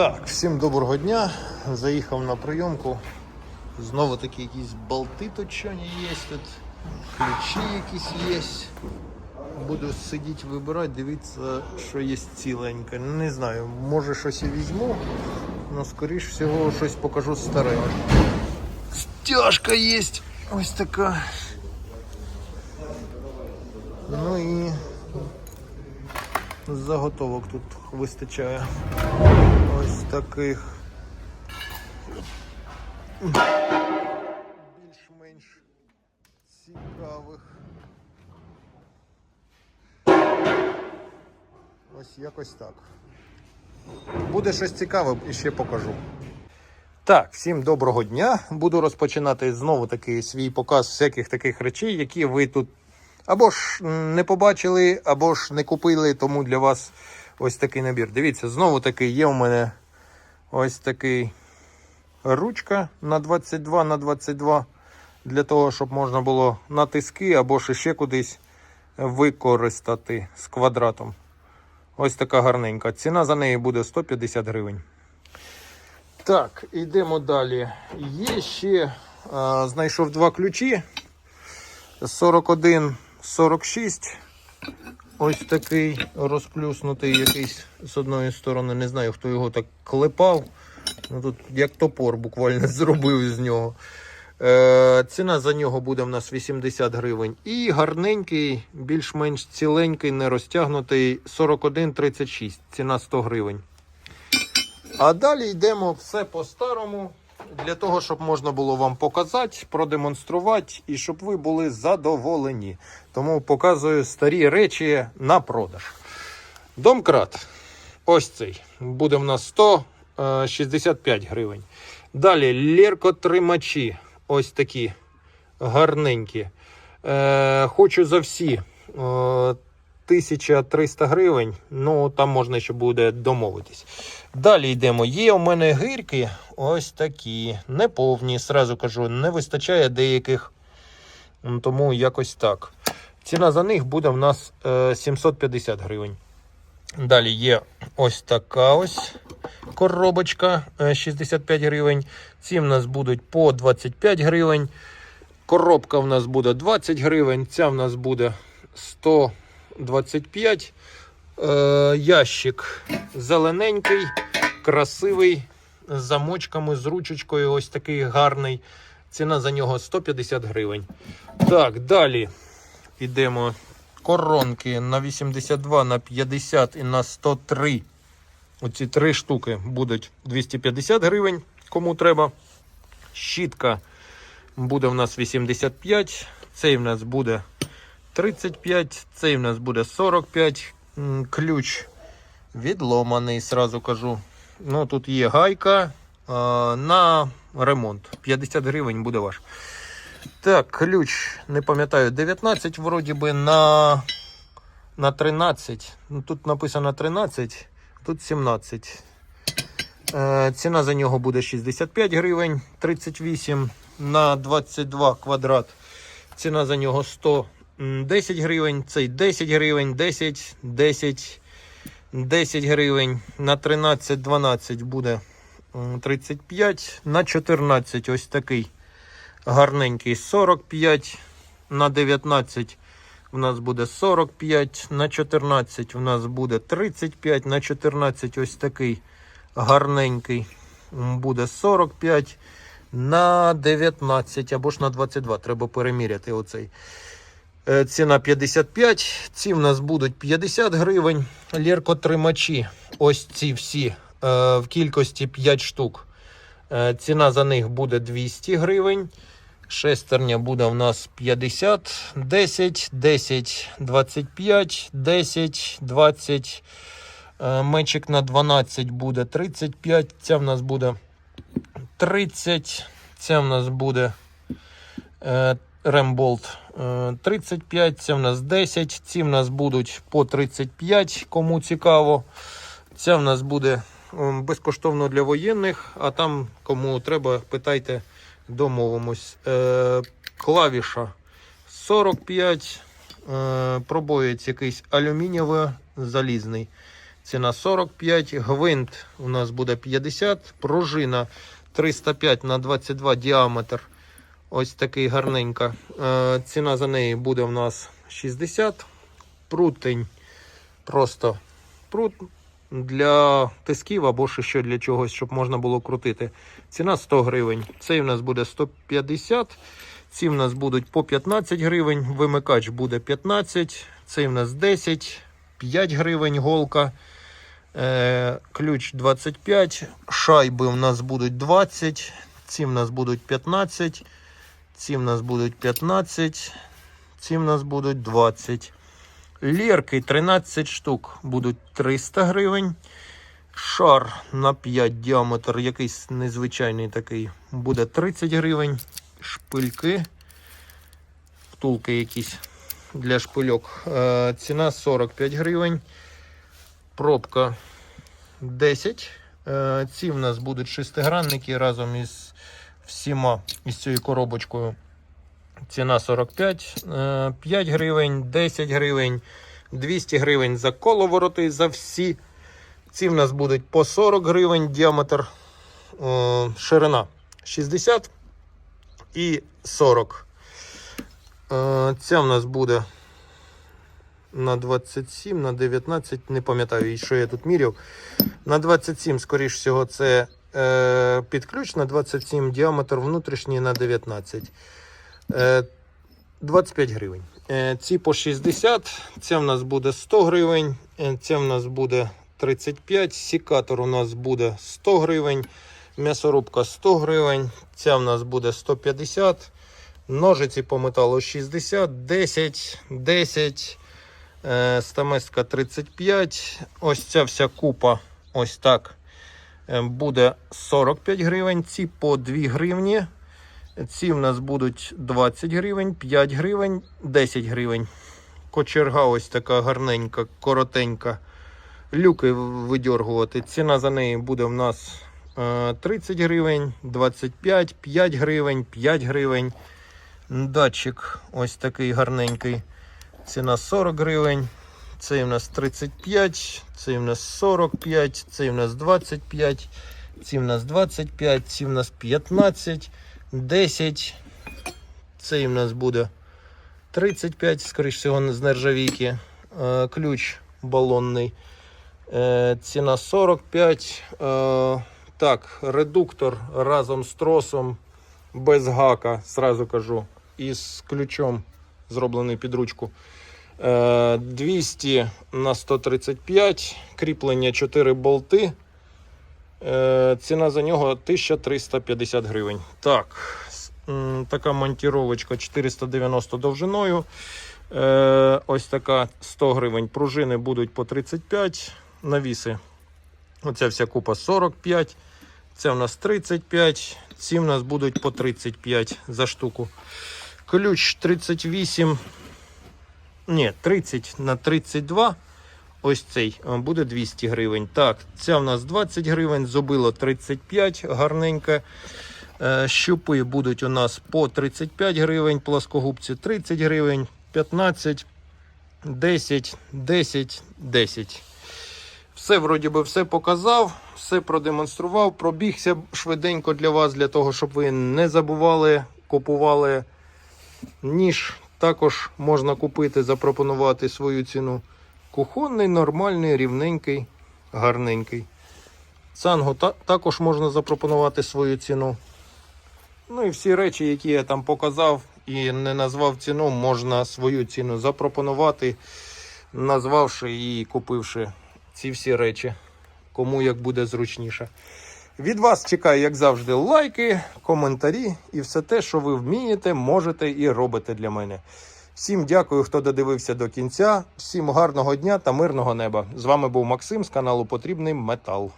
Так, всім доброго дня. Заїхав на прийомку. Знову такі якісь болти точені є тут, ключі якісь є. Буду сидіти вибирати, дивитися, що є ціленьке. Не знаю, може щось і візьму, але скоріш всього щось покажу старе. Стяжка є ось така. Ну і заготовок тут вистачає. Ось таких. Більш-менш цікавих. Ось якось так. Буде щось цікаве і ще покажу. Так, всім доброго дня. Буду розпочинати знову таки свій показ всяких таких речей, які ви тут або ж не побачили, або ж не купили, тому для вас ось такий набір. Дивіться, знову таки є у мене ось такий ручка на 22 на 22 для того, щоб можна було на тиски або ж ще кудись використати з квадратом. Ось така гарненька. Ціна за неї буде 150 гривень. Так, йдемо далі. Є ще, а, знайшов два ключі. 41, 46. Ось такий розплюснутий якийсь з одної сторони. Не знаю, хто його так клепав. Ну, тут як топор буквально зробив з нього. Е, ціна за нього буде в нас 80 гривень. І гарненький, більш-менш ціленький, не розтягнутий 41,36. Ціна 100 гривень. А далі йдемо все по-старому. Для того, щоб можна було вам показати, продемонструвати і щоб ви були задоволені. Тому показую старі речі на продаж. Домкрат. Ось цей. Буде в нас 165 гривень. Далі ліркотримачі. Ось такі гарненькі. Е, хочу за всі. Е, 1300 гривень. Ну, там можна ще буде домовитись. Далі йдемо. Є у мене гирки ось такі. Неповні, сразу кажу, не вистачає деяких. Тому якось так. Ціна за них буде в нас е, 750 гривень. Далі є ось така ось коробочка е, 65 гривень. Ці в нас будуть по 25 гривень. Коробка в нас буде 20 гривень. Ця в нас буде 125. Е, ящик зелененький, красивий, з замочками, з ручечкою, ось такий гарний. Ціна за нього 150 гривень. Так, далі йдемо. Коронки на 82, на 50 і на 103. Оці три штуки будуть 250 гривень, кому треба. Щітка буде в нас 85, цей в нас буде 35, цей в нас буде 45. Ключ відломаний, сразу кажу. Ну, тут є гайка на ремонт. 50 гривень буде ваш. Так, ключ, не пам'ятаю, 19 вроді би на, на 13. Ну, тут написано 13, тут 17. Е, ціна за нього буде 65 гривень, 38 на 22 квадрат. Ціна за нього 110 гривень, цей 10 гривень, 10, 10, 10 гривень. На 13, 12 буде 35, на 14 ось такий гарненький 45, на 19 у нас буде 45, на 14 у нас буде 35, на 14 ось такий гарненький буде 45, на 19 або ж на 22. Треба переміряти оцей. Е, Ціна 55, ці в нас будуть 50 гривень. Ліркотримачі, ось ці всі е, в кількості 5 штук. Е, Ціна за них буде 200 гривень. Шестерня буде у нас 50, 10, 10, 25, 10, 20. Е, Мечик на 12 буде 35. Ця в нас буде 30. Ця в нас буде ремболт 35. Це в нас 10. Ці в нас будуть по 35, кому цікаво. Ця в нас буде безкоштовно для воєнних, а там, кому треба, питайте, домовимось. Е, клавіша 45. Е, пробоєць якийсь алюмінієвий залізний. ціна 45, гвинт у нас буде 50, пружина 305 на 22 діаметр. Ось такий гарненька. Е, Ціна за неї буде у нас 60. Прутень просто прут для тисків або ще для чогось, щоб можна було крутити. Ціна 100 гривень. Цей у нас буде 150. Ці в нас будуть по 15 гривень. Вимикач буде 15. Цей в нас 10, 5 гривень голка. Е, ключ 25. Шайби в нас будуть 20. Ці в нас будуть 15. Ці в нас будуть 15. Ці в нас будуть 20. Лірки 13 штук будуть 300 гривень. Шар на 5 діаметр, якийсь незвичайний такий, буде 30 гривень. Шпильки, втулки якісь для шпильок. Е, ціна 45 гривень. Пробка 10. Е, ці в нас будуть шестигранники разом із всіма із цією коробочкою. Ціна 45, е, 5 гривень, 10 гривень, 200 гривень за коловороти за всі. Ці в нас будуть по 40 гривень діаметр, е, ширина 60 і 40. Е, Ця в нас буде на 27, на 19, не пам'ятаю, що я тут міряв. На 27, скоріш всього, це е, під ключ, на 27 діаметр внутрішній на 19. Е, 25 гривень. Е, Ці по 60, ця в нас буде 100 гривень, е, ця в нас буде 35, сікатор у нас буде 100 гривень, м'ясорубка 100 гривень, ця в нас буде 150, ножиці по металу 60, 10, 10, е, стамеска 35, ось ця вся купа, ось так, е, буде 45 гривень, ці по 2 гривні. Ці в нас будуть 20 гривень, 5 гривень, 10 гривень. Кочерга ось така гарненька, коротенька. Люки видьоргувати. Ціна за неї буде в нас е, 30 гривень, 25, 5 гривень, 5 гривень. Датчик ось такий гарненький. Ціна 40 гривень. Цей у нас 35, цей у нас 45, цей у нас 25, ці в нас 25, ці в нас 15. 10. Цей в нас буде 35, скоріш всього, з нержавійки. Е, Ключ балонний. Е, Ціна 45. Е, Так, редуктор разом з тросом без гака, сразу кажу. І з ключом зроблений під ручку. Е, 200 на 135. Кріплення 4 болти. Е, Ціна за нього 1350 гривень. Так, така монтіровочка 490 довжиною. Е, Ось така 100 гривень. Пружини будуть по 35. Навіси. Оця вся купа 45. Це в нас 35. Ці в нас будуть по 35 за штуку. Ключ 38. Ні, 30 на 32. Ось цей е, буде 200 гривень. Так, ця в нас 20 гривень, зубило 35 гарненьке. Е, Щупи будуть у нас по 35 гривень, плоскогубці 30 гривень, 15, 10, 10, 10. Все, вроді би, все показав, все продемонстрував. Пробігся швиденько для вас, для того, щоб ви не забували, купували ніж. Також можна купити, запропонувати свою ціну. Кухонний, нормальний, рівненький, гарненький. Цангу та- також можна запропонувати свою ціну. Ну і всі речі, які я там показав і не назвав ціну, можна свою ціну запропонувати, назвавши і купивши ці всі речі, кому як буде зручніше. Від вас чекаю, як завжди, лайки, коментарі і все те, що ви вмієте, можете і робите для мене. Всім дякую, хто додивився до кінця. Всім гарного дня та мирного неба. З вами був Максим з каналу Потрібний Метал.